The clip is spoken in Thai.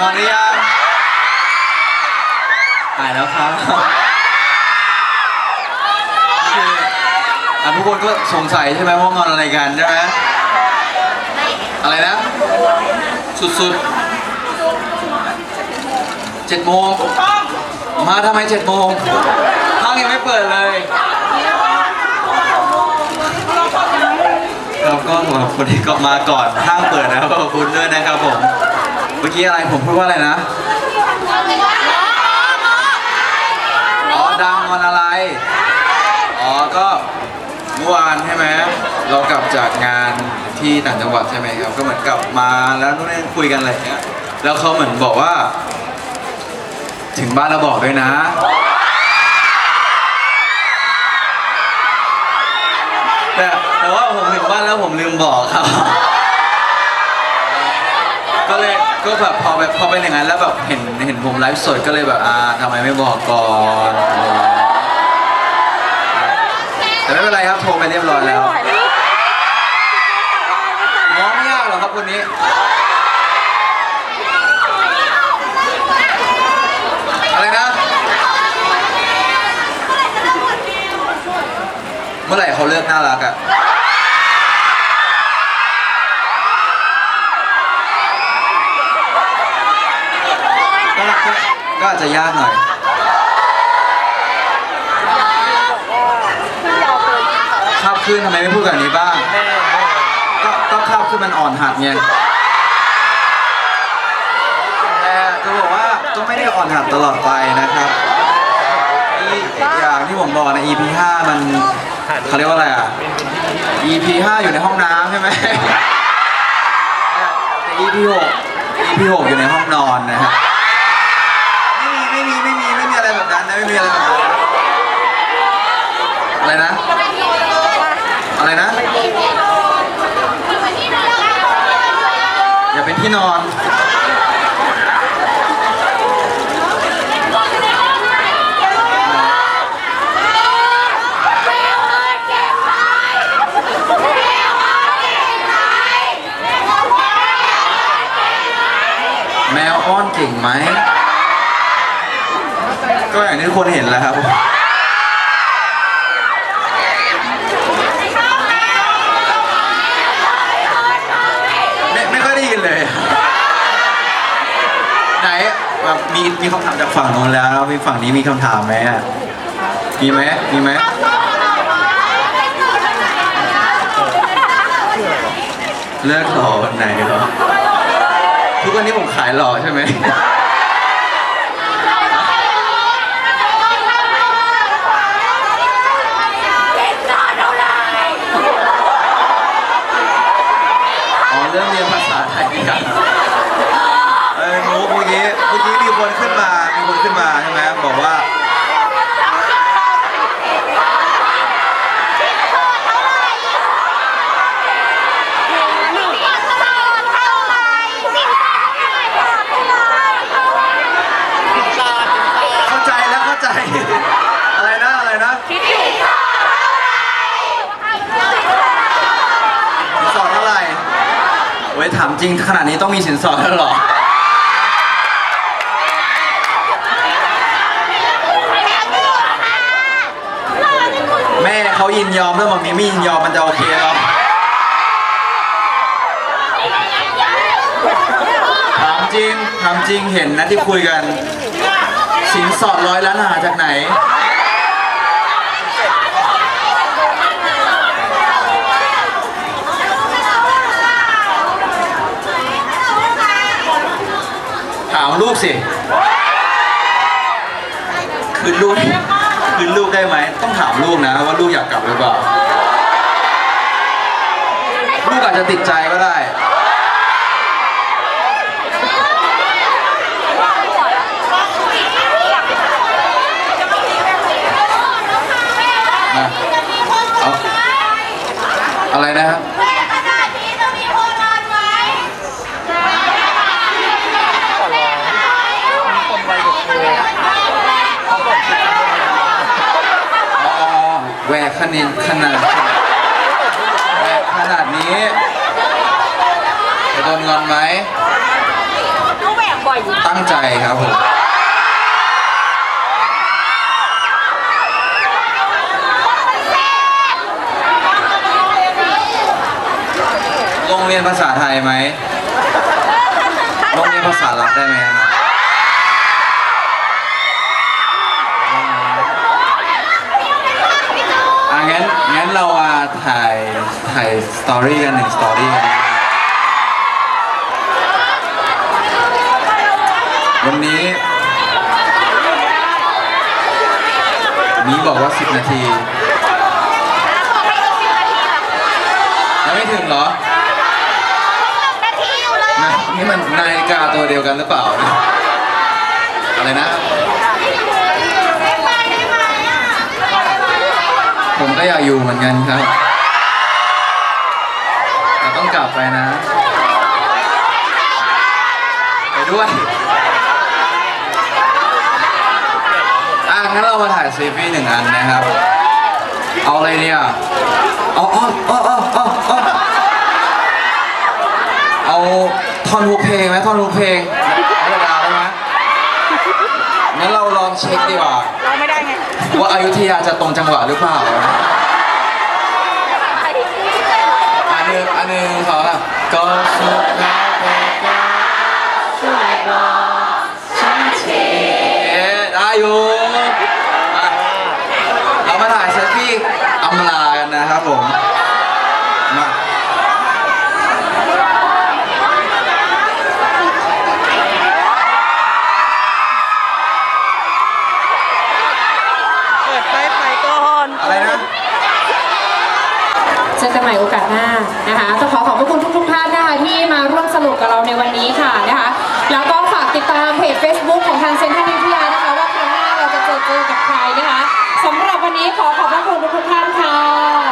งอนหรือยังหายแล้วครับคืออะทุกคนก็สงสัยใช่ไหมว่างอนอะไรกันใช่ไหมอะไรนะ สุดๆเจ็ดโมงมาทำไมเจ็ดโมงห้างยังไม่เปิดเลยครับก็สำหรับคนที่ก็มาก่อนห้างเปิดนะครับขอบคุณด้วยนะครับผม เมื่อกี้อะไรผมพูดว่าอะไรนะอ๋อดังงอนอะไร อ๋อ ก็เมื่อวานใช่ไหม เรากลับจากงานที่ต่างจังหวัดใช่ไหมครับ ก็เหมือนกลับมาแล้วนู่นนี่คุยกันอะไรอย่างเงี้ย แล้วเขาเหมือนบอกว่า ถึงบ้านแล้วบอกด้วยนะ แต่แต่ว่าผมถึงบ้านแล้วผมลืมบอกครับ ก็เลย ก็แบบพอแบบพอเป็นอย่างนั้นแล้วแบบเห็นเห็นผมไลฟ์สดก็เลยแบบอ่าทำไมไม่บอกก่อนแต่ไม่เป็นไรครับโทรไปเรียบร้อยแล้วง้อไม่ยากหรอครับคนนี้อะไรนะ เมื่อไหร่เขาเลิกน่ารักอะ ก็ ก็อาจจะยากหน่อย คาบขึ้นทำไมไม่พูดแบบนี้บ้าง ก็ก็คาบขึ้นมันอ่อนหัดไงแต่จะบอกว่าก็ไม่ได้อ่อนหัดตลอดไปนะครับอีกอย่างที่ผมบอกใน EP 5มันเขาเรียกว่าอะไรอะ EP 5อยู่ในห้องน้ำใช่ไหมแต่ EP 6 EP 6อยู่ในห้องนอนนะครั มีอะไรแบบนั้นอะไรนะ อะไรนะ อย่าเป็นที่นอนแมวอ้อนเก่งไหม ก็อย่างที่ทุกคนเห็นแล้วครับ ไม่ไม่ค่อยได้ยินเลย ไหนแบบมีมีคำถามจากฝั่งโน้นแล้วมีฝั่งนี้มีคำถามไหมอะมีไหมมีไหมเลิกหล่อวันไหนเหรอทุกวันนี้ผมขายหล่อใช่ไหม อ๋อเรื่องเรียนภาษาไทยกันเออมุกเมื่อกี้เมื่อกี้มีคนขึ้นมา มีคนขึ้นมาใช่ไหมบอกว่า เข้าใจแล้วเข้าใจ อะไรนะอะไรนะสินสอดเท่าไหร่เว้ย ถามจริงขนาดนี้ต้องมีสินสอดแล้วเหรอ แม่เขายินยอมแล้วมัมมี่ไม่ยินยอมมันจะโอเคเหรอถามจริงถามจริงเห็นนะที่คุยกัน สินสอดร้อยล้านหาจากไหนามลูกสิ คืนลูก คืนลูกได้ไหม ต้องถามลูกนะว่าลูกอยากกลับหรือเปล่า ลูกอาจจะติดใจก็ได้ อะไรนะฮะอ๋อ แหวกขนาดขนาดแหวกขนาดนี้จะโดนงอนไหมรู้แบบบ่อยอยู่ตั้งใจครับผมโรงเรียนภาษาไทยไหมโรงเรียนภาษาลับได้ไหมครับ นงั้นเรามาถ่ายถ่ายสตอรี่กันหนึ่งสตอรี่กันวันนี้มีบอกว่า 10 นาทียังไม่ถึงเหรอนะนี่มันนาฬิกาตัวเดียวกันหรือเปล่าเนี่ยอะไรนะ ผม ก็อยากอยู่เหมือนกันครับ แต่ต้องกลับไปนะ ไปด้วยอะงั้นเรามาถ่ายซีรีส์หนึ่งอันนะครับ เอาอะไรเนี่ยเอาเอาเอาเอาเอาเอาเอาท่อนฮุกเพลงไหมท่อนฮุกเพลงธรรมดาได้ไหม งั้นเราลองเช็คดีกว่า เราไม่ได้ไงว่าอายุทยาจะตรงจังหวะหรือเปล่าอันหนึ่งอันหนึ่งขอแบบก็สุดแล้วแต่ก็ช่วยบอกฉันทีเอ๊ะได้อยู่อะเรามาถ่ายเซลฟี่อำลากันนะครับผม ขอขอบพระคุณทุกท่านค่ะ